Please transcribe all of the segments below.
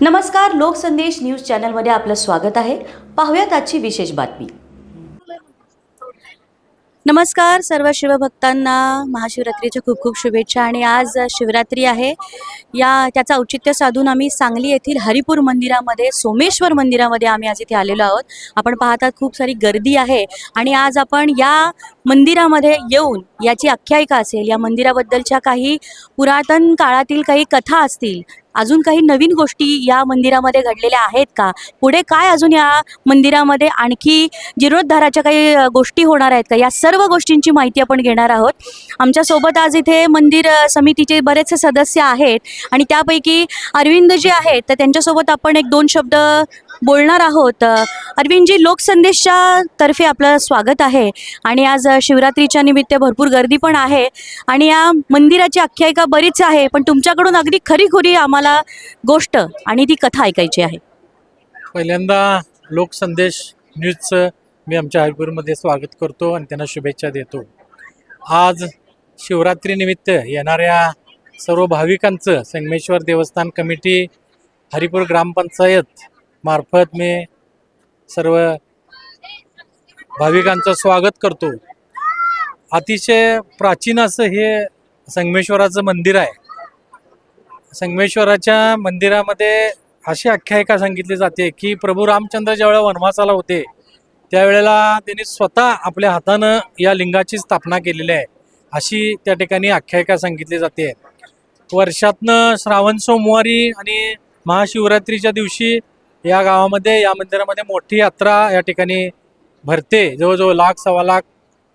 नमस्कार लोकसंदेश न्यूज चॅनलमध्ये आपलं स्वागत आहे. पाहूयात आजची विशेष बातमी. नमस्कार सर्व शिवभक्तांना महाशिवरात्रीच्या खूप खूप शुभेच्छा आणि आज शिवरात्री आहे. या त्याचं औचित्य साधून आम्ही सांगली येथील हरिपूर मंदिरामध्ये सोमेश्वर मंदिरामध्ये आम्ही आज इथे आलेलो आहोत. आपण पाहतात खूप सारी गर्दी आहे आणि आज आपण या मंदिरामध्ये येऊन याची आख्यायिका असेल या मंदिराबद्दलच्या काही पुरातन काळातील काही कथा असतील अजून काही नवीन गोष्टी या मंदिरामध्ये घडलेल्या आहेत का? पुढे काय अजून या मंदिरामध्ये आणखी जीर्णोद्धाराच्या काही गोष्टी होणार आहेत का? या सर्व गोष्टींची माहिती आपण घेणार आहोत. आमच्यासोबत आज इथे मंदिर समितीचे बरेचसे सदस्य आहेत आणि त्यापैकी अरविंद जे आहेत. तर त्यांच्यासोबत आपण एक दोन शब्द बोलणार आहोत. अरविंदजी लोकसंदेशच्या तर्फे आपलं स्वागत आहे. आणि आज शिवरात्रीच्या निमित्त भरपूर गर्दी पण आहे. आणि या मंदिराची आख्यायिका बरीच आहे पण तुमच्याकडून अगदी खरीखुरी आम्हाला गोष्ट आणि ती कथा ऐकायची आहे. पहिल्यांदा लोकसंदेश न्यूजचं मी आमच्या हरिपूरमध्ये स्वागत करतो आणि त्यांना शुभेच्छा देतो. आज शिवरात्रीनिमित्त येणाऱ्या सर्व भाविकांचं संगमेश्वर देवस्थान कमिटी हरिपूर ग्रामपंचायत मार्फत मी सर्व भाविकांचं स्वागत करतो. अतिशय प्राचीन असं हे संगमेश्वराचं मंदिर आहे. संगमेश्वराच्या मंदिरामध्ये अशी आख्यायिका सांगितली जाते की प्रभू रामचंद्र ज्यावेळेला वनवासाला होते त्यावेळेला त्यांनी स्वतः आपल्या हातानं या लिंगाची स्थापना केलेली आहे अशी त्या ठिकाणी आख्यायिका सांगितली जाते. वर्षातनं श्रावण सोमवारी आणि महाशिवरात्रीच्या दिवशी या गावामध्ये या मंदिरामध्ये मोठी यात्रा या ठिकाणी भरते. जवळजवळ लाख सव्वा लाख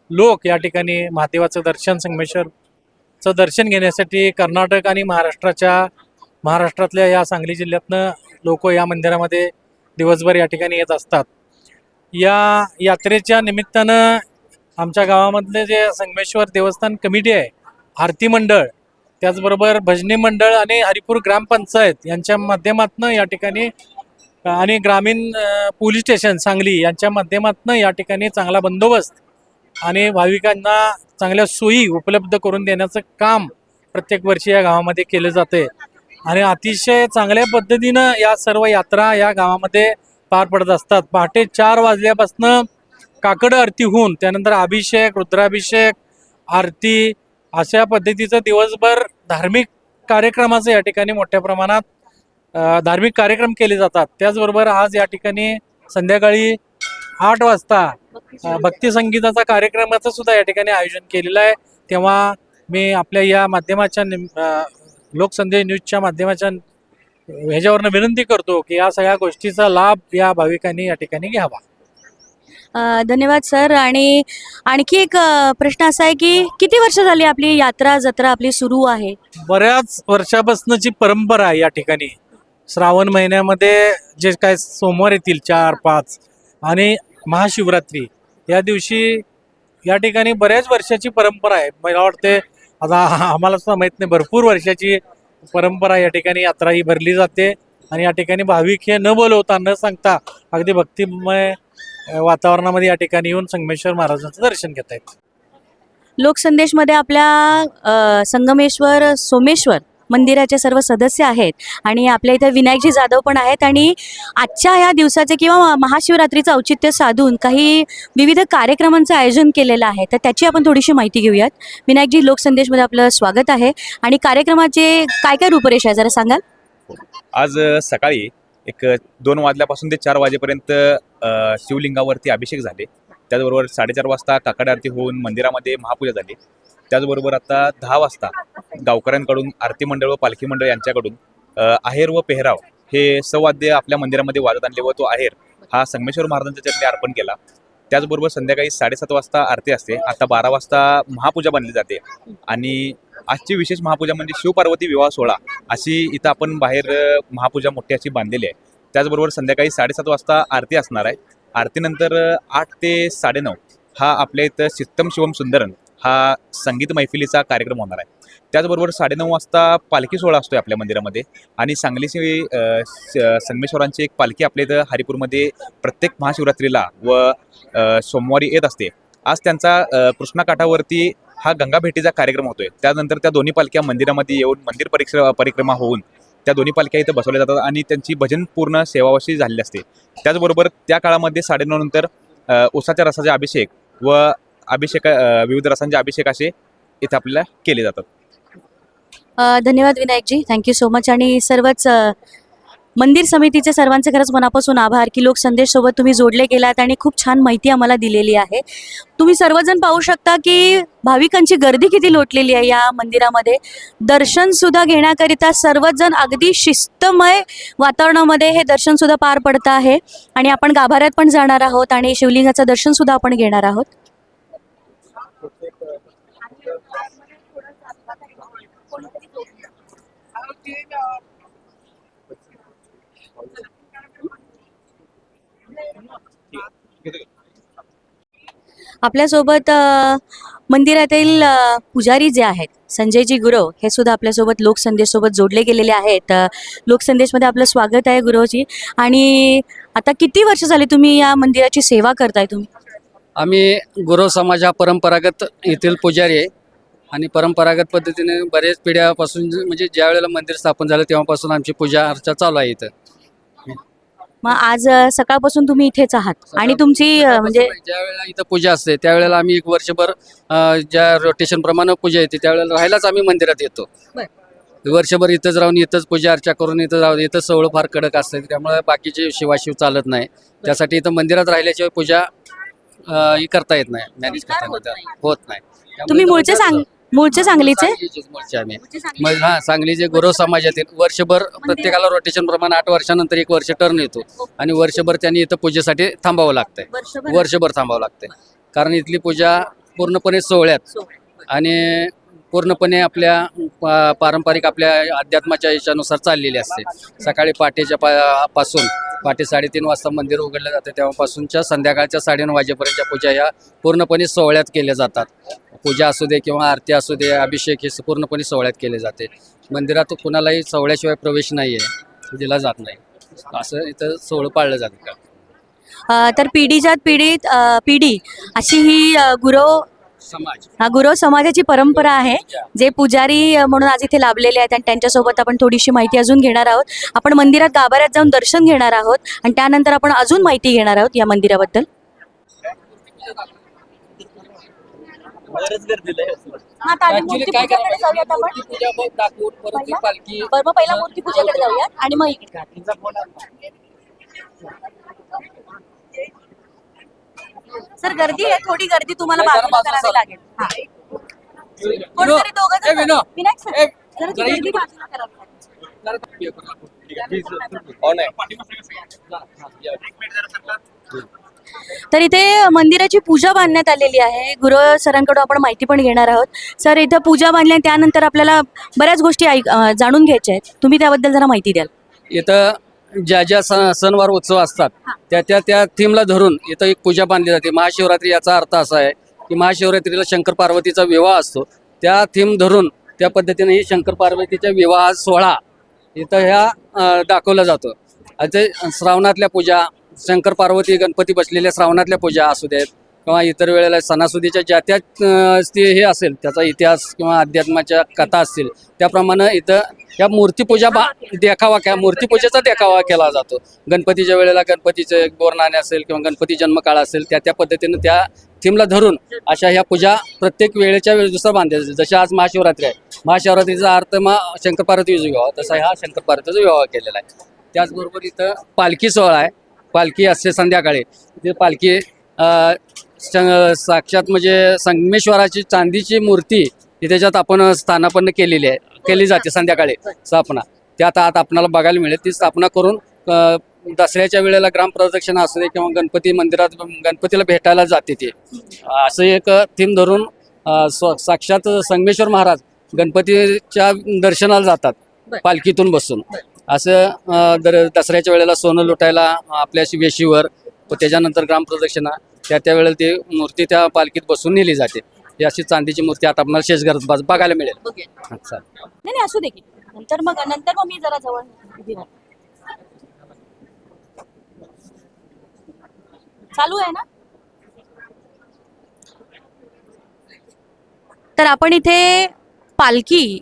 लोक या ठिकाणी महादेवाचं दर्शन संगमेश्वरचं दर्शन घेण्यासाठी कर्नाटक आणि महाराष्ट्राच्या महाराष्ट्रातल्या या सांगली जिल्ह्यातनं लोक या मंदिरामध्ये दिवसभर या ठिकाणी येत असतात. या यात्रेच्या निमित्तानं आमच्या गावामधले जे संगमेश्वर देवस्थान कमिटी आहे आरती मंडळ त्याचबरोबर भजनी मंडळ आणि हरिपूर ग्रामपंचायत यांच्या माध्यमातून या ठिकाणी आणि ग्रामीण पोलीस स्टेशन सांगली यांच्या माध्यमातून या ठिकाणी चांगला बंदोबस्त आणि भाविकांना चांगल्या सोयी उपलब्ध करून देण्याचं काम प्रत्येक वर्षी या गावामध्ये केलं जाते आणि अतिशय चांगल्या पद्धतीनं या सर्व यात्रा या गावामध्ये पार पडत असतात. पहाटे चार वाजल्यापासनं काकड आरती होऊन त्यानंतर अभिषेक रुद्राभिषेक आरती अशा पद्धतीचं दिवसभर धार्मिक कार्यक्रमाचं या ठिकाणी मोठ्या प्रमाणात धार्मिक कार्यक्रम केले जातात. त्याचबरोबर आज या ठिकाणी संध्याकाळी आठ वाजता भक्ती संगीताचा कार्यक्रमाचं सुद्धा या ठिकाणी आयोजन केलेलं आहे. तेव्हा मी आपल्या या माध्यमाच्या लोकसंदेश न्यूजच्या माध्यमाच्या ह्याच्यावरनं विनंती करतो की या सगळ्या गोष्टीचा लाभ या भाविकांनी या ठिकाणी घ्यावा. धन्यवाद सर. आणि आणखी एक प्रश्न असा आहे की किती वर्ष झाली आपली यात्रा जत्रा आपली सुरू आहे? बऱ्याच वर्षापासूनची परंपरा आहे या ठिकाणी. श्रावण महिन्यामध्ये जे काय सोमवार येतील चार पाच आणि महाशिवरात्री या दिवशी या ठिकाणी बऱ्याच वर्षाची परंपरा आहे. मला वाटते आता आम्हाला सुद्धा माहीत नाही भरपूर वर्षाची परंपरा या ठिकाणी यात्रा ही भरली जाते आणि या ठिकाणी भाविक हे न बोलवता न सांगता अगदी भक्तिमय वातावरणामध्ये या ठिकाणी येऊन संगमेश्वर महाराजांचं दर्शन घेत आहेत लोकसंदेशमध्ये आपल्या संगमेश्वर सोमेश्वर मंदिराचे सर्व सदस्य आहेत. आणि आपल्या इथे विनायकजी जाधव पण आहेत. आणि आजच्या ह्या दिवसाचे किंवा महाशिवरात्रीचं औचित्य साधून काही विविध कार्यक्रमांचं आयोजन केलेलं आहे. तर त्याची आपण थोडीशी माहिती घेऊयात. विनायकजी लोकसंदेशमध्ये आपलं स्वागत आहे. आणि कार्यक्रमाचे काय काय रूपरेषा आहे जरा सांगाल? आज सकाळी एक दोन वाजल्यापासून ते चार वाजेपर्यंत शिवलिंगावरती अभिषेक झाले. त्याचबरोबर साडेचार वाजता काकड आरती होऊन मंदिरामध्ये महापूजा झाली. त्याचबरोबर आता दहा वाजता गावकऱ्यांकडून आरती मंडळ व पालखी मंडळ यांच्याकडून आहेर व पेहराव हे सवाद्य आपल्या मंदिरामध्ये वाजत आणले व तो आहेर हा संगमेश्वर महाराजांच्या चरणी अर्पण केला. त्याचबरोबर संध्याकाळी साडेसात वाजता आरती असते. आता बारा वाजता महापूजा बनली जाते आणि आजची विशेष महापूजा म्हणजे शिवपार्वती विवाह सोहळा अशी इथं आपण बाहेर महापूजा मोठी अशी बांधलेली आहे. त्याचबरोबर संध्याकाळी साडेसात वाजता आरती असणार आहे. आरतीनंतर आठ ते साडेनऊ हा आपल्या इथं सित्तम शिवम सुंदरन हा संगीत मैफिलीचा कार्यक्रम होणार आहे. त्याचबरोबर साडेनऊ वाजता पालखी सोहळा असतो आपल्या मंदिरामध्ये. आणि सांगलीचे स- संगमेश्वरांची एक पालखी आपल्या इथं हरिपूरमध्ये प्रत्येक महाशिवरात्रीला व सोमवारी येत असते. आज त्यांचा कृष्णाकाठावरती हा गंगा भेटीचा कार्यक्रम होतोय. त्यानंतर त्या दोन्ही पालख्या मंदिरामध्ये येऊन मंदिर परिक्र परिक्रमा होऊन त्या दोन्ही पालख्या इथं बसवल्या जातात आणि त्यांची भजन पूर्ण सेवावशी झालेली असते. त्याचबरोबर त्या काळामध्ये साडेनऊ नंतर उसाच्या रसाचा अभिषेक व अभिषेक विविध रसांचे अभिषेक असे इथं आपल्याला केले जातात. धन्यवाद विनायकजी. थँक्यू सो मच आणि सर्वच मंदिर समितीचे सर्वांचे खरंच मनापासून आभार की लोक संदेशसोबत तुम्ही जोडले गेलात आणि खूप छान माहिती आम्हाला दिलेली आहे. तुम्ही सर्वजण पाहू शकता की भाविकांची गर्दी किती लोटलेली आहे या मंदिरामध्ये. दर्शन सुद्धा घेण्याकरिता सर्वजण अगदी शिस्तमय वातावरणामध्ये हे दर्शन सुद्धा पार पडतं आहे. आणि आपण गाभाऱ्यात पण जाणार आहोत आणि शिवलिंगाचं दर्शन सुद्धा आपण घेणार आहोत. आपल्यासोबत मंदिरातील पुजारी जे आहेत संजयजी गुरव हे सुद्धा आपल्यासोबत लोकसंदेशसोबत जोडले गेलेले आहेत. लोकसंदेशमध्ये आपलं स्वागत आहे गुरवजी आणि आता किती वर्ष झाली तुम्ही या मंदिराची सेवा करताय तुम्ही? आम्ही गुरव समाज हा परंपरागत येथील पुजारी आहे. आणि परंपरागत पद्धतीने बरेच पिढ्यापासून म्हणजे ज्या वेळेला मंदिर स्थापन झालं तेव्हापासून आमची पूजा अर्चा चालू आहे इथं. मग आज सकाळपासून तुम्ही इथेच आहात आणि तुमची म्हणजे ज्या वेळेला इथं पूजा असते त्यावेळेला आम्ही एक वर्षभर अं, ज्या रोटेशन प्रमाणे पूजा येते त्यावेळेला राहायलाच आम्ही मंदिरात येतो. वर्षभर इथंच राहून इथंच पूजा अर्चा करून इथं राहून इथं सवळ फार कडक असते त्यामुळे बाकीचे शिवाशिव चालत नाही. त्यासाठी इथं मंदिरात राहिल्याशिवाय पूजा अं, ही करता येत नाही मॅनेज करता होत नाही. होत नाही. त्यामुळे तुम्ही इथं मूळचे मंदिरात सांग मूळचे सांगलीचे? सांगलीचेच मूळचे आम्ही. मग हा सांगलीचे गुरव समाजातील वर्षभर प्रत्येकाला रोटेशन प्रमाणे आठ वर्षानंतर एक वर्ष टर्न येतो. आणि वर्षभर त्यांनी इथं पूजेसाठी थांबावं लागतंय. वर्षभर. वर्षभर थांबावं लागतंय. कारण इथली पूजा पूर्णपणे सोहळ्यात. आणि पूर्णपणे आपल्या पा- पारंपरिक आपल्या अध्यात्माच्या याच्यानुसार चाललेली असते. सकाळी पहाटेच्या पा पासून पहाटे साडेतीन वाजता मंदिर उघडलं जातं तेव्हापासूनच्या संध्याकाळच्या साडेनऊ वाजेपर्यंतच्या पूजा ह्या पूर्णपणे सोहळ्यात केल्या जातात. पूजा असू दे किंवा आरती असू दे अभिषेक हे पूर्णपणे सोहळ्यात केले जाते. मंदिरात कुणालाही सोहळ्याशिवाय प्रवेश नाही आहे दिला जात नाही. असं इथं सोहळं पाळलं जातं. तर पिढीजात पिढीत पिढी अशी ही गुरव समाज. हा गुरव समाजाची परंपरा आहे जे पुजारी म्हणून आज इथे लाभलेले आहेत आणि त्यांच्यासोबत आपण थोडीशी माहिती अजून घेणार आहोत. आपण मंदिरात गाभाऱ्यात जाऊन दर्शन घेणार आहोत आणि त्यानंतर आपण अजून माहिती घेणार आहोत या मंदिराबद्दल. आता आधी मूर्ती पूजेकडे जाऊयात आपण. पूजा बघ दाखवून परत ती पहिला? पालखी. बरं मग पहिला मूर्ती पूजेकडे जाऊयात आणि मग इकडे. सर गर्दी आहे थोडी गर्दी तुम्हाला बाजूला बाजूला करावी. लागेल हा. कोणतरी दोघं ए, जण- विनो. विनायक सर ए, जरा ती जरा गर्दी इकडे. बाजूला करावी लागेल. तर इथे मंदिराची पूजा बांधण्यात आलेली आहे गुरु सरांकडून आपण माहिती पण घेणार आहोत सर इथं पूजा बांधल्या त्यानंतर आपल्याला बऱ्याच गोष्टी ऐक अं, जाणून घ्यायच्या आहेत तुम्ही त्याबद्दल जरा माहिती द्याल इथं ज्या ज्या सण सणवार उत्सव असतात त्या त्या त्या थीमला धरून इथं एक पूजा बांधली जाते. महाशिवरात्री याचा अर्थ असा आहे की महाशिवरात्रीला शंकर पार्वतीचा विवाह असतो. त्या थीम धरून त्या पद्धतीने ही शंकर पार्वतीचा विवाह सोहळा इथं ह्या दाखवला जातो. आता श्रावणातल्या पूजा शंकर पार्वती गणपती बसलेल्या श्रावणातल्या पूजा असू देत किंवा इतर वेळेला सणासुदीच्या ज्या त्या ते हे असेल त्याचा इतिहास किंवा अध्यात्माच्या कथा असतील त्याप्रमाणे इथं ह्या मूर्तीपूजा बा देखावा क्या मूर्तीपूजेचा देखावा केला जातो. गणपतीच्या वेळेला गणपतीचे बोरनाणे असेल किंवा गणपती जन्मकाळ असेल त्या त्या पद्धतीनं त्या थीमला धरून अशा ह्या पूजा प्रत्येक वेळेच्या वेळेनुसार बांधायच्या जशी आज महाशिवरात्री आहे. महाशिवरात्रीचा अर्थ मग शंकर पार्वतीचा विवाह. तसा हा शंकर पार्वतीचा विवाह केलेला आहे. त्याचबरोबर इथं पालखी सोहळा आहे. पालखी असते संध्याकाळी. ते पालखी साक्षात म्हणजे संगमेश्वराची चांदीची मूर्ती ही त्याच्यात आपण स्थानापन्न केलेली आहे. केली जाते संध्याकाळी स्थापना. त्या आता आता आपणाला बघायला मिळेल. ती स्थापना करून दसऱ्याच्या वेळेला ग्रामप्रदक्षिणा असू दे किंवा गणपती मंदिरात गणपतीला भेटायला जाते ते. असं एक थीम धरून साक्षात संगमेश्वर महाराज गणपतीच्या दर्शनाला जातात पालखीतून बसून. असं दर दसऱ्याच्या वेळेला सोनं लुटायला आपल्या वेशीवर व त्याच्यानंतर ग्रामप्रदक्षिणा त्या त्या वेळेला ती मूर्ती त्या पालखीत बसून नेली जाते. ही अशी चांदीची मूर्ती आता आपल्याला शेषघरात बघ- बघायला मिळेल. नाही नाही असू दे की. नंतर मग नंतर मग मी जरा जवळ उभी राहते. चालू आहे ना? तर आपण इथे पालखी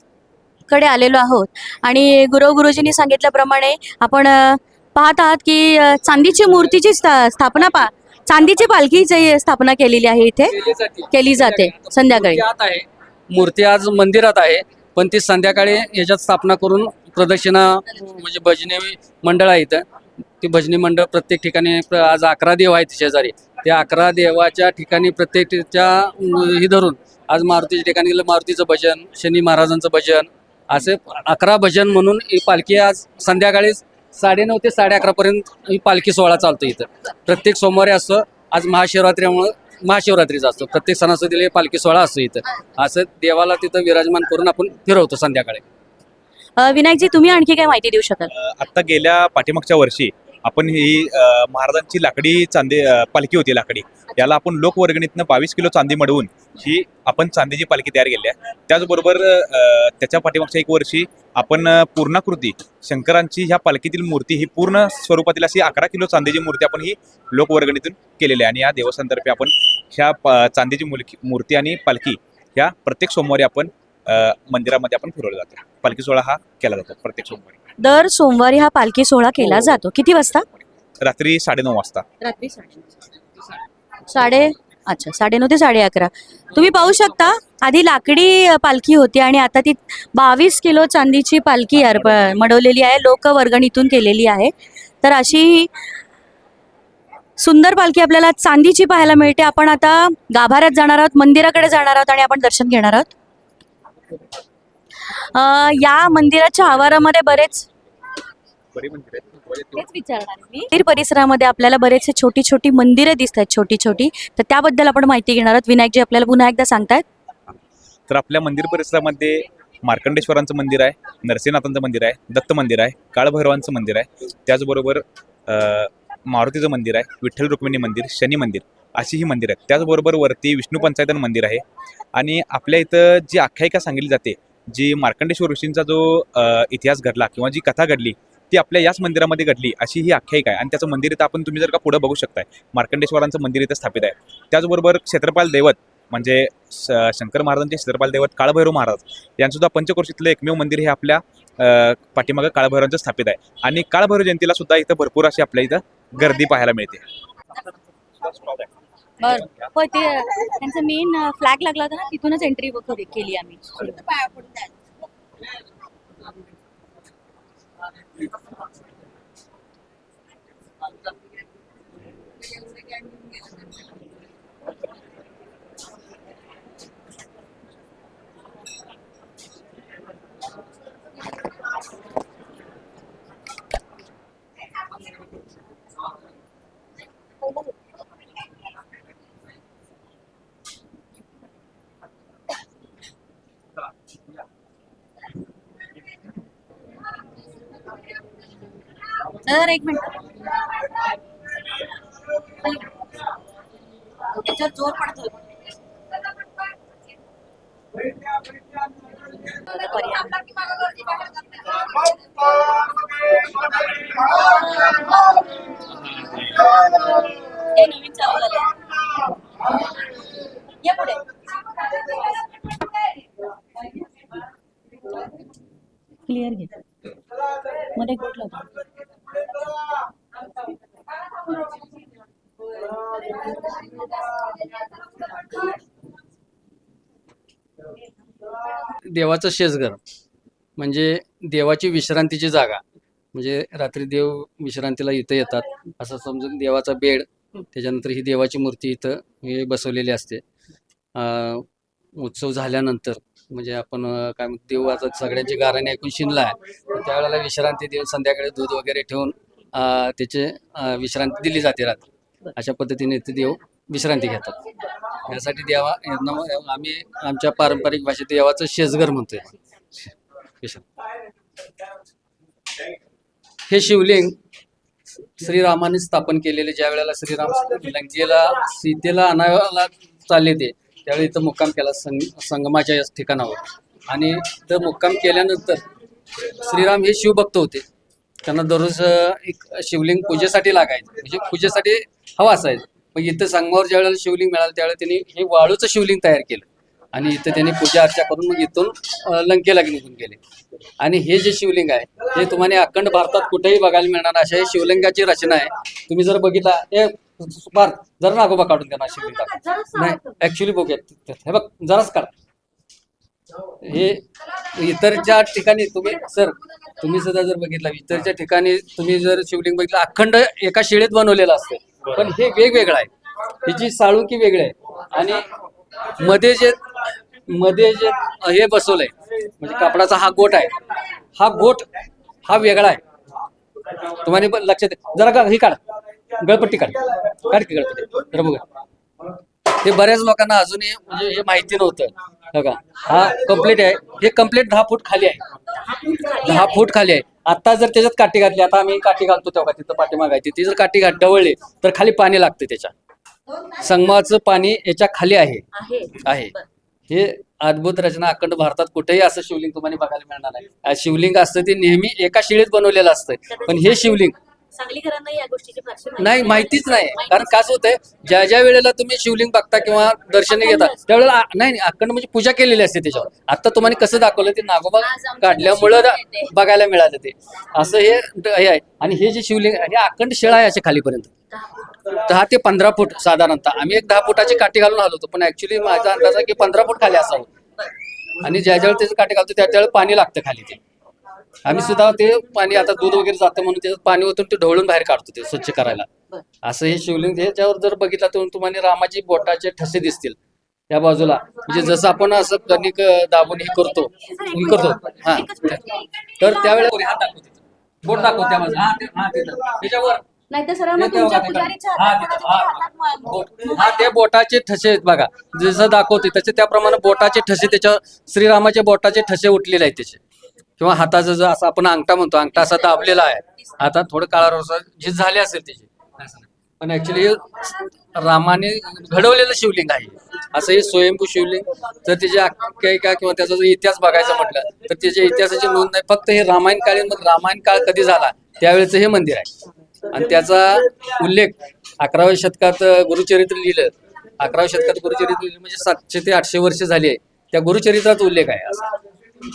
कडे आलेलो आहोत. आणि गुरु गुरुजींनी सांगितल्याप्रमाणे आपण अ, पाहत आहात की अ, चांदीची मूर्तीची स्था- स्थापना पा चांदीची पालखीची स्थापना केलेली आहे इथे केली जाते. संध्याकाळी. आत आहे. मूर्ती आज मंदिरात आहे पण ती संध्याकाळी याच्यात स्थापना करून प्रदक्षिणा म्हणजे भजनी मंडळ आहे इथं. ती भजनी मंडळ प्रत्येक ठिकाणी आज अकरा देव आहेत शेजारी. त्या अकरा देवाच्या ठिकाणी प्रत्येक ही धरून आज मारुतीच्या ठिकाणी मारुतीचं भजन शनी महाराजांचं भजन असे अकरा भजन म्हणून ही पालखी आज संध्याकाळी साडेनऊ ते साडे अकरापर्यंत ही पालखी सोहळा चालतो इथं. प्रत्येक सोमवारी असतं आज महाशिवरात्रीमुळं महाशिवरात्रीचा असतो. प्रत्येक सणासुदीला हे पालखी सोहळा असतो इथं. असं देवाला तिथं विराजमान करून आपण फिरवतो संध्याकाळी. अ, विनायकजी तुम्ही आणखी काय माहिती देऊ शकाल? आत्ता गेल्या पाठीमागच्या वर्षी आपण ही महाराजांची लाकडी चांदी पालखी होती लाकडी. याला आपण लोकवर्गणीतनं बावीस किलो चांदी मडवून ही आपण चांदीची पालखी तयार केली आहे. त्याचबरोबर त्याच्या पाठीमागच्या एक वर्षी आपण पूर्णाकृती शंकरांची ह्या पालखीतील मूर्ती ही पूर्ण स्वरूपातील अशी अकरा किलो चांदीची मूर्ती आपण ही लोकवर्गणीतून केलेली आहे. आणि या देवस्थानतर्फे आपण ह्या प- चांदीची मुलकी मूर्ती आणि पालखी ह्या प्रत्येक सोमवारी आपण मंदिरामध्ये आपण फिरवलं जातो. पालखी सोहळा हा केला जातो प्रत्येक सोमवारी. दर सोमवारी हा पालखी सोहळा केला हो. जातो. किती वाजता? रात्री साडेनऊ वाजता. रात्री साडे अच्छा साडेनऊ ते साडे अकरा. तुम्ही पाहू शकता आधी लाकडी पालखी होती आणि आता ती बावीस किलो चांदीची पालखी अर्प मडवलेली आहे. लोकवर्गणीतून केलेली आहे. तर अशी सुंदर पालखी आपल्याला चांदीची पाहायला मिळते. आपण आता गाभाऱ्यात जाणार आहोत मंदिराकडे जाणार आहोत आणि आपण दर्शन घेणार आहोत. अ, या मंदिराच्या आवारामध्ये बरेच तेच विचारणार मी. मंदिर परिसरामध्ये आपल्याला बरेचसे छोटी छोटी मंदिरं दिसत आहेत छोटी छोटी तर त्याबद्दल आपण माहिती घेणार आहोत. विनायकजी आपल्याला पुन्हा एकदा सांगतायत? तर आपल्या मंदिर परिसरामध्ये मार्कंडेश्वरांचं मंदिर आहे नरसिंहनाथांचं मंदिर आहे दत्त मंदिर आहे काळभैरवांचं मंदिर आहे. त्याचबरोबर अ, मारुतीचं मंदिर आहे विठ्ठल रुक्मिणी मंदिर शनी मंदिर. अशी ही मंदिर आहेत. त्याचबरोबर वरती विष्णू पंचायतन मंदिर आहे. आणि आपल्या इथं जी आख्यायिका सांगितली जाते जी मार्कंडेश्वर ऋषींचा जो इतिहास घडला किंवा जी कथा घडली ती आपल्या याच मंदिरामध्ये घडली अशी ही आख्यायिका आहे. आणि त्याचं मंदिर इथं आपण तुम्ही जर का पुढं बघू शकताय मार्कंडेश्वरांचं मंदिर इथं स्थापित आहे. त्याचबरोबर क्षेत्रपाल दैवत म्हणजे श- शंकर महाराजांचे क्षेत्रपाल दैवत काळभैरव महाराज यांसुद्धा पंचक्रोशीतलं एकमेव मंदिर हे आपल्या पाठीमागं काळभैरवांचं स्थापित आहे. आणि काळभैरव जयंतीला सुद्धा इथं भरपूर अशी आपल्या इथं गर्दी पाहायला मिळते. बरं. होय ते त्यांचा मेन फ्लॅग लागला होता ना तिथूनच एंट्री केली आम्ही. तर एक मिनिट. त्याच्यावर जोर पडतोय. हे नवीन चालू या पुढे. क्लिअर घे. मध्ये गोट देवाचं शेजघर. म्हणजे देवाची विश्रांतीची जागा. म्हणजे रात्री देव विश्रांतीला इथं येतात. असं समजून देवाचा बेड त्याच्यानंतर ही देवाची मूर्ती इथं हे बसवलेली असते. उत्सव झाल्यानंतर म्हणजे आपण काय म्हणतो देव आता सगळ्यांची गाराने ऐकून शिनला आहे. त्यावेळेला विश्रांती देऊन संध्याकाळी दूध वगैरे ठेवून त्याचे विश्रांती दिली जाते रात्री. अशा पद्धतीने ते देव विश्रांती घेतात. यासाठी देवा यांना आम्ही आमच्या पारंपरिक भाषेत देवाचं शेजघर म्हणतोय. हे शिवलिंग श्रीरामाने स्थापन केलेले ज्या वेळेला श्रीराम लंकेला सीतेला आणायला चालले ते त्यावेळी इथं मुक्काम केला संग संगमाच्या या ठिकाणावर. आणि इथं मुक्काम केल्यानंतर श्रीराम हे शिवभक्त होते. त्यांना दररोज एक शिवलिंग पूजेसाठी लागायचं. म्हणजे पूजेसाठी हवा असायचं. मग इथं संगमावर ज्या वेळेला शिवलिंग मिळालं त्यावेळेला त्यांनी हे वाळूचं शिवलिंग तयार केलं. आणि इथं त्यांनी पूजा अर्चा करून मग इथून लंकेला निघून गेले. आणि हे जे शिवलिंग आहे हे तुम्हाला अखंड भारतात कुठेही बघायला मिळणार अशा हे शिवलिंगाची रचना आहे. तुम्ही जर बघितला हे पार्थ जरा नागोबा काढून द्या ना शिवलिंगा नाही ऍक्च्युली बघूया. हे बघ जराच काढ. हे इतरच्या ठिकाणी तुम्ही सर तुम्ही सुद्धा जर बघितला इतरच्या ठिकाणी तुम्ही जर शिवलिंग बघितलं अखंड एका शिळेत बनवलेलं असतं. पण हे वेगवेगळं आहे. हिची साळुकी वेगळी आहे आणि मध्ये जे मध्ये जे हे बसवलंय म्हणजे कापडाचा हा गोट आहे हा गोट हा वेगळा आहे. तुम्हाला लक्षात जरा का हे काढ. गळपट्टी काढ. काढ की गळपट्टी. जरा बघा हे बऱ्याच लोकांना अजूनही म्हणजे हे माहिती नव्हतं. बघा हा कंप्लीट आहे. हे कंप्लीट दहा फूट खाली आहे. दहा फूट खाली आहे. आता जर त्याच्यात काठी घातली आता आम्ही काठी घालतो तेव्हा तिथं पाठीमागायची. ती जर काठी घात डवळली तर खाली पाणी लागतं त्याच्या. संगमाचं पाणी याच्या खाली आहे. आहे. हे अद्भुत रचना. अखंड भारतात कुठेही असं शिवलिंग तुम्हाला बघायला मिळणार नाही. शिवलिंग असतं ते नेहमी एका शिळेत बनवलेलं असतं. पण हे शिवलिंग सांगलीकरांना या गोष्टीची फारशी नाही माहितीच नाही. कारण काच होतंय ज्या ज्या वेळेला तुम्ही शिवलिंग बघता किंवा दर्शने घेता त्यावेळेला आ- नाही नाही, अखंड म्हणजे पूजा केलेली असते त्याच्यावर. आता तुम्हाला कसं दाखवलं ते नागोबा आज आमच्या काढल्यामुळं येते. बघायला मिळालं ते. असं हे हे आहे. आणि हे जे शिवलिंग आहे, हे अखंड शिळा आहे अशा खालीपर्यंत. दहा ते पंधरा फूट साधारणतः. आम्ही एक दहा फुटाची काठी घालून आलो होतो पण ऍक्च्युली माझा अंदाज आहे की पंधरा फूट खाली असावं. आणि ज्या ज्यावेळी त्याची काठी घालतो त्या त्यावेळी पाणी लागतं खाली ते. आम्ही सुद्धा ते पाणी आता दूध वगैरे जातं म्हणून त्याच्यात पाणी ओतून ते ढवळून बाहेर काढतो ते स्वच्छ करायला. असं हे शिवलिंग ह्याच्यावर जर बघितलं तर तुम्हाला रामाची बोटाचे ठसे दिसतील. त्या बाजूला. म्हणजे जसं आपण असं कणिक दाबून हे करतो. हे करतो. हा. तर त्यावेळेला हात. बोट दाखव त्या बाजूला. हा ते. बोटाचे ठसे आहेत बघा. जसं दाखवते त्याचे त्याप्रमाणे बोटाचे ठसे त्याच्या श्रीरामाचे बोटाचे ठसे उठलेले आहेत त्याचे. किंवा हाताचा जो असा आपण अंगठा म्हणतो अंगठा असा दाबलेला आहे. आता थोडं काळा झीज झाले असेल त्याची. पण ऍक्च्युली रामाने घडवलेलं शिवलिंग आहे. असं हे स्वयंभू शिवलिंग. जर त्याची आख्यायिका किंवा त्याचा जर इतिहास बघायचा म्हटलं तर त्याच्या इतिहासाची नोंद नाही. फक्त हे रामायण काळी मग रामायण काळ कधी झाला? त्यावेळेचं हे मंदिर आहे. आणि त्याचा उल्लेख अकराव्या शतकात गुरुचरित्र लिहिलं. अकराव्या शतकात गुरुचरित्र लिहिलं म्हणजे सातशे ते आठशे वर्ष झाली आहे. त्या गुरुचरित्रात उल्लेख आहे असा.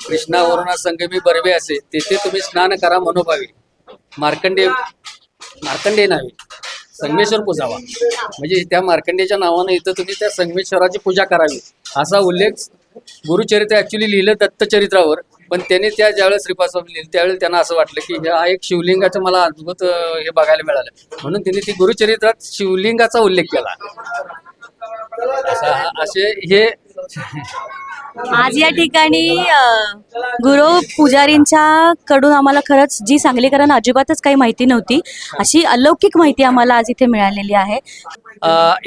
कृष्णा वरुणा संगमी बर्वे असे. तेथे तुम्ही स्नान करा मनोभावी मार्कंडे मार्कंडे नावे. संगमेश्वर पूजावा. म्हणजे त्या मार्कंडेच्या नावानं इथं तुम्ही त्या संगमेश्वराची पूजा करावी. असा उल्लेख गुरुचरित्र ऍक्च्युली लिहिलं दत्तचरित्रावर. पण त्याने त्या ज्यावेळेस श्रीपाद स्वामी लिहिलं त्यावेळेस त्यांना असं वाटलं की हा एक शिवलिंगाचं मला अद्भुत हे बघायला मिळालं. म्हणून त्यांनी ती गुरुचरित्रात शिवलिंगाचा उल्लेख केला. असे हे आज या ठिकाणी गुरु पुजारींच्या कडून आम्हाला खरंच जी सांगलीकरांना अजिबातच काही माहिती नव्हती अशी अलौकिक माहिती आम्हाला आज इथे मिळालेली आहे.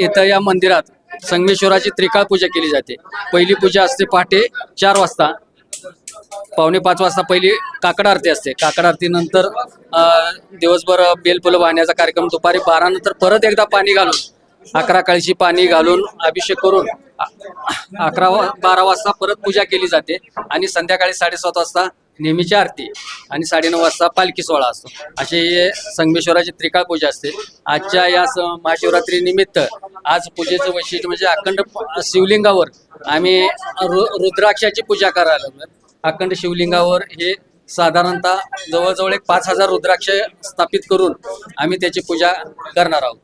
इथं या मंदिरात संगमेश्वराची त्रिकाळ पूजा केली जाते. पहिली पूजा असते पहाटे चार वाजता. पावणे पाच वाजता पहिली काकड आरती असते. काकड आरती नंतर दिवसभर बेलफुलं वाहण्याचा कार्यक्रम. दुपारी बारा नंतर परत एकदा पाणी घालून अकरा काळीची पाणी घालून अभिषेक करून अकरा वा- बारा वाजता परत पूजा केली जाते आणि संध्याकाळी साडेसात वाजता नेहमीची आरती आणि साडेनऊ वाजता पालखी सोहळा असतो. अशी हे संगमेश्वराची त्रिकाळ पूजा असते. आजच्या या स- महाशिवरात्री निमित्त आज पूजेचं वैशिष्ट्य म्हणजे अखंड शिवलिंगावर आम्ही रु रुद्राक्षाची पूजा करायला अखंड शिवलिंगावर हे साधारणतः जवळजवळ एक पाच हजार रुद्राक्ष स्थापित करून आम्ही त्याची पूजा करणार आहोत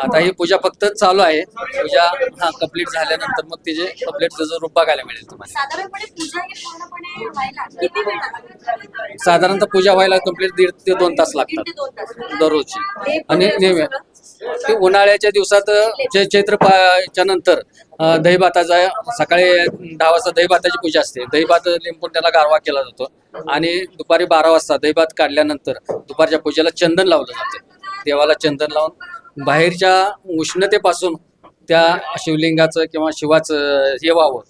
आता ही पूजा फक्त चालू आहे पूजा हा कंप्लीट झाल्यानंतर मग तिचे कंप्लीट त्याचं रूप बघायला मिळेल तुम्हाला? साधारणतः पूजा व्हायला कंप्लीट दीड ते दोन तास लागतात. दररोजची आणि नेहमी? ते उन्हाळ्याच्या दिवसात चैत्र नंतर दहीभाताचा सकाळी दहा वाजता दहीभाताची पूजा असते. दहीभात लिंपून त्याला गारवा केला जातो आणि दुपारी बारा वाजता दहीभात काढल्यानंतर दुपारच्या पूजेला चंदन लावलं जातं. देवाला चंदन लावून बाहेरच्या उष्णतेपासून त्या शिवलिंगाचं किंवा शिवाचं हे व्हावं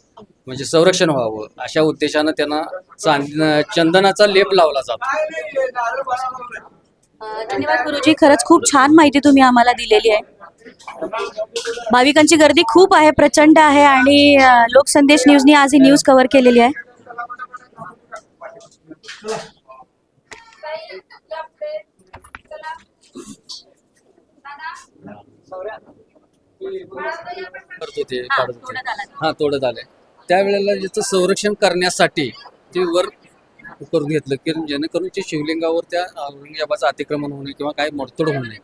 म्हणजे संरक्षण व्हावं अशा उद्देशानं त्यांना चांद चंदनाचा लेप लावला जातो. धन्यवाद गुरुजी. खरंच खूप छान माहिती तुम्ही आम्हाला दिलेली आहे. भाविकांची गर्दी खूप आहे प्रचंड आहे आणि लोकसंदेश न्यूजनी आज ही न्यूज कव्हर केलेली आहे. करत होते हा, काढत होते तोडत आला. हा तोडत आले त्यावेळेला याचं संरक्षण करण्यासाठी ते वर करून घेतलं की जेणेकरून ते शिवलिंगावर त्या औरंगजेबाचं अतिक्रमण होणे किंवा काही मोडतोड होऊ नये.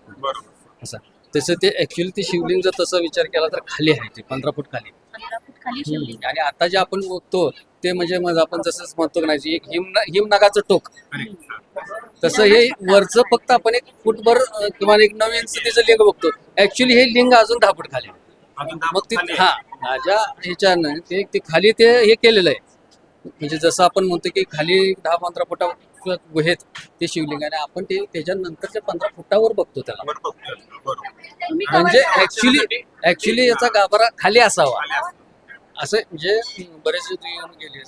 असं. तसं ते ऍक्च्युली ते शिवलिंग जर तसा विचार केला तर खाली आहे ते पंधरा फूट खाली. हम्म. आणि आता जे आपण बघतो ते म्हणजे मग आपण जसंच म्हणतो की नाही एक हिम हिमनगाचं टोक. तसं हे वरचं फक्त आपण एक फुटभर अं, किंवा एक नऊ इंच त्याचं लिंग बघतो. ऍक्च्युली हे लिंग अजून दहा फूट खाली. आहे. मग ते हा माझ्या ह्याच्यानं ते ते खाली ते हे केलेलं आहे. म्हणजे जसं आपण म्हणतो की खाली दहा पंधरा फुटा गुहेत ते शिवलिंग आहे आणि आपण ते त्याच्यानंतरच्या पंधरा फुटावर बघतो त्याला. म्हणजे ऍक्च्युली ऍक्च्युली याचा गाभारा खाली असावा. असं म्हणजे बरेचसे तू येऊन गेले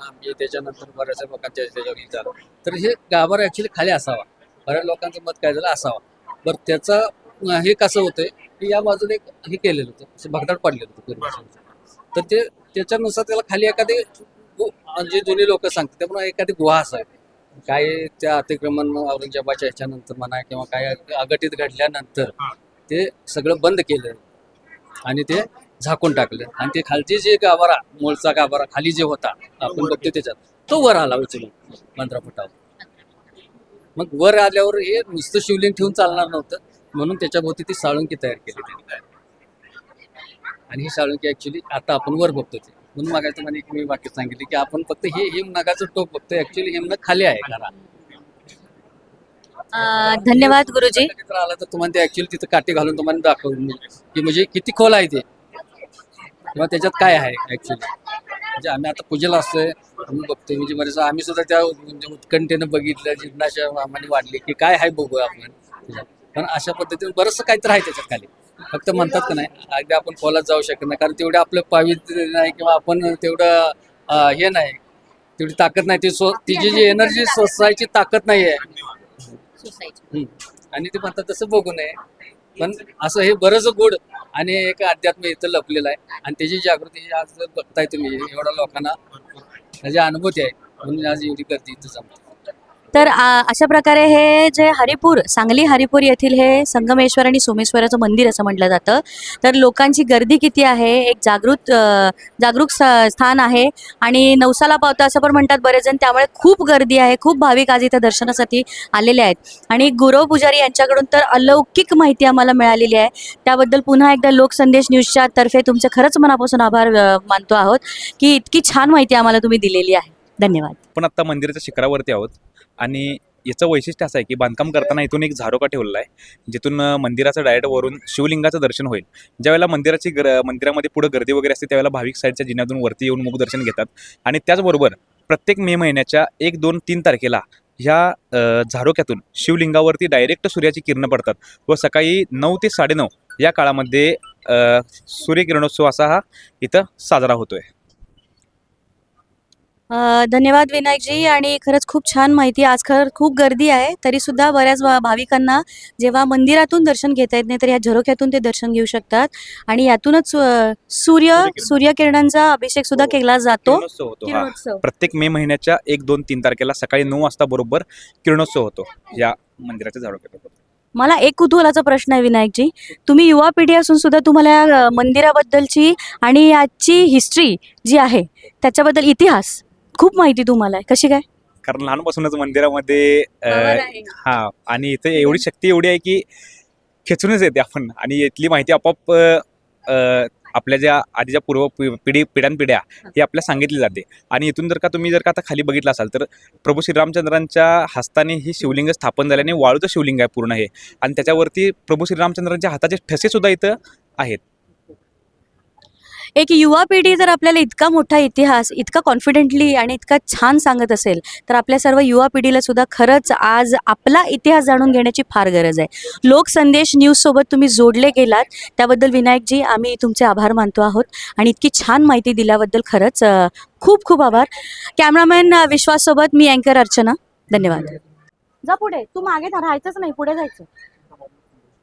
आम्ही त्याच्यानंतर बऱ्याचशा लोकांच्या त्याच्यावर झालं तर हे गाभारा ऍक्च्युली खाली असावा. बऱ्याच लोकांचं मत काय झालं? असावा. बरं त्याचं हे कसं होतंय? की या बाजूला एक हे केलेलं होतं. असं भगदाड पाडलेलं होतं पूर्वीचं. तर ते त्याच्यानुसार त्याला खाली एखादी गु- जे जुने लोक सांगतात. त्यामुळे एखादी गुहा असावी. काय त्या अतिक्रमण औरंगजेबाच्या ह्याच्यानंतर म्हणा किंवा काय अघटित घडल्यानंतर ते सगळं बंद केलं आणि ते झाकून टाकलं. आणि ते खालचे जे गाभारा मूळचा गाभारा खाली जे होता आपण बघतो त्याच्यात तो वर आला उचलून पंधरा फुटावर मग वर आल्यावर हे नुसतं शिवलिंग ठेवून चालणार नव्हतं म्हणून त्याच्याभोवती ती साळुंकी तयार केली. त्यांनी आणि ही साळुंकी ऍक्च्युली आता आपण वर बघतो ते. म्हणून मागायचं म्हणजे एक मी वाक्य सांगितले की आपण फक्त हे हिमनगाचं टोक बघतो ऍक्च्युली हिमनग खाली आहे घरा अं, धन्यवाद गुरुजी. आला तर तुम्हाला ते ऍक्च्युली तिथं काठी घालून तुम्हाला दाखवून देईल. की म्हणजे किती खोल आहे ते. किंवा त्याच्यात काय आहे ऍक्च्युली म्हणजे आम्ही आता पूजेला असतोय आम्ही बघतोय. म्हणजे बरेच आम्ही सुद्धा त्या म्हणजे उत्कंठेनं बघितलं जिज्ञासा आम्हाला वाढली की काय आहे बघू आपण. त्याच्यात. पण अशा पद्धतीने बरंचसं काहीतरी आहे त्याच्यात खाली. फक्त म्हणतात का नाही अगदी आपण खोलात जाऊ शकत नाही. कारण तेवढं आपलं पावित्र्य नाही किंवा आपण तेवढं हे नाही. तेवढी ताकद नाही. ती तिची जी एनर्जी सोसायची ताकद नाही आहे. आणि ते म्हणतात तसं बघू नये. पण असं हे बरंच गोड आणि एक अध्यात्म इथं लपलेलं आहे. आणि त्याची जागृती आज बघताय तुम्ही एवढ्या लोकांना. त्याची अनुभूती आहे. म्हणून आज एवढी गर्दी इथं जमते. तर अशा प्रकारे हे जे हरिपूर सांगली हरिपूर येथील हे संगमेश्वर आणि सोमेश्वराचं मंदिर असं म्हटलं जातं. तर लोकांची गर्दी किती आहे? एक जागृत जागरूक स्थान आहे आणि नवसाला पावतं असं पण म्हणतात बरेच जण त्यामुळे खूप गर्दी आहे खूप भाविक आज इथं दर्शनासाठी आलेले आहेत. आणि गुरव पुजारी यांच्याकडून तर अलौकिक माहिती आम्हाला मिळालेली आहे. त्याबद्दल पुन्हा एकदा लोकसंदेश न्यूजच्या तर्फे तुमचे खरंच मनापासून आभार मानतो आहोत की इतकी छान माहिती आम्हाला तुम्ही दिलेली आहे. धन्यवाद. पण आता मंदिराच्या शिखरावरती आहोत. आणि याचं वैशिष्ट्य असं आहे की बांधकाम करताना इथून एक झारोका ठेवलेला आहे जिथून मंदिराचं डायरेक्ट वरून शिवलिंगाचं दर्शन होईल. ज्यावेळेला मंदिराची गर मंदिरामध्ये पुढं गर्दी वगैरे असते त्यावेळेला भाविक साईडच्या जिन्यातून वरती येऊन मुख दर्शन घेतात. आणि त्याचबरोबर प्रत्येक मे महिन्याच्या एक दोन तीन तारखेला ह्या झारोक्यातून शिवलिंगावरती डायरेक्ट सूर्याची किरणं पडतात व सकाळी नऊ ते साडेनऊ या काळामध्ये सूर्यकिरणोत्सव असा हा इथं साजरा होतो आहे धन्यवाद विनायकजी आणि खरंच खूप छान माहिती. आज खरं खूप गर्दी आहे. तरी सुद्धा बऱ्याच भाविकांना जेव्हा मंदिरातून दर्शन घेता येत नाही तर या झरोख्यातून ते दर्शन घेऊ शकतात. आणि यातूनच सूर्य सूर्यकिरण. सूर्यकिरणांचा अभिषेक सुद्धा केला जातो. किरणोत्सव हा. प्रत्येक मे महिन्याच्या एक दोन तीन तारखेला सकाळी नऊ वाजता बरोबर किरणोत्सव होतो या मंदिराच्या झाडोक्यात मला एक कुतूहलाचा प्रश्न आहे विनायकजी. तुम्ही युवा पिढी असून सुद्धा तुम्हाला मंदिराबद्दलची आणि याची हिस्ट्री जी आहे त्याच्याबद्दल इतिहास खूप माहिती तुम्हाला आहे. कशी काय? कारण लहानपासूनच मंदिरामध्ये अं, हा आणि इथे एवढी शक्ती एवढी आहे की खेचूनच येते आपण. आणि इथली माहिती आपोआप अं, अं, आपल्या ज्या आधीच्या पूर्व पि- पिढी पिढ्यानपिढ्या ही. आपल्या सांगितली जाते. आणि इथून जर का तुम्ही जर का आता खाली बघितलं असाल तर प्रभू श्रीरामचंद्रांच्या हस्ताने ही शिवलिंग स्थापन झाल्याने वाळूचं शिवलिंग आहे पूर्ण हे. आणि त्याच्यावरती प्रभू श्रीरामचंद्रांच्या हाताचे ठसे सुद्धा इथं आहेत. एक युवा पिढी जर आपल्याला इतका मोठा इतिहास इतका कॉन्फिडेंटली आणि इतका छान सांगत असेल तर आपल्या सर्व युवा पिढीला सुद्धा खरंच आज आपला इतिहास जाणून घेण्याची फार गरज आहे. लोकसंदेश न्यूजसोबत तुम्ही जोडले गेलात त्याबद्दल विनायकजी आम्ही तुमचे आभार मानतो आहोत. आणि इतकी छान माहिती दिल्याबद्दल खरंच खूप खूप आभार. कॅमेरामॅन विश्वाससोबत मी अँकर अर्चना. धन्यवाद. जा पुढे. तू मागे राहायचंच नाही पुढे जायचं.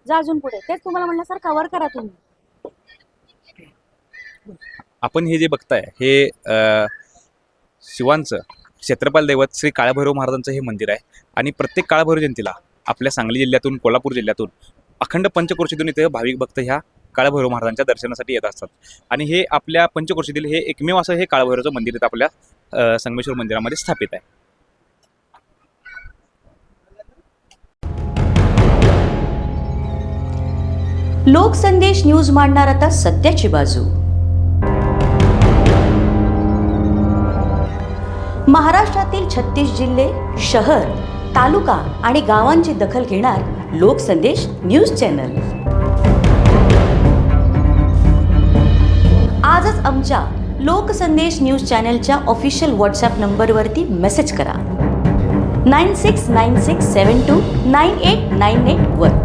जा अजून पुढे. तेच तुम्हाला म्हणलं सर कव्हर करा तुम्ही. आपण हे जे बघताय हे शिवांचं क्षेत्रपाल दैवत श्री काळाभैरव महाराजांचं हे मंदिर आहे. आणि प्रत्येक काळाभैरव जयंतीला आपल्या सांगली जिल्ह्यातून कोल्हापूर जिल्ह्यातून अखंड पंचक्रोशीतून इथे भाविक भक्त ह्या काळभैरव महाराजांच्या दर्शनासाठी येत असतात. आणि हे आपल्या पंचक्रोशीतील हे एकमेव असं हे काळभैरवचं मंदिर इथं आपल्या संगमेश्वर मंदिरामध्ये स्थापित आहे. लोकसंदेश न्यूज मांडणार आता सत्याची बाजू. छत्तीस जिल्हे शहर तालुका आणि गावांची दखल घेणार लोकसंदेश न्यूज चॅनल. आजच आमच्या लोकसंदेश न्यूज चॅनलच्या ऑफिशियल व्हॉट्सॲप नंबरवरती मेसेज करा. Nine six nine six seven two nine eight nine eight one.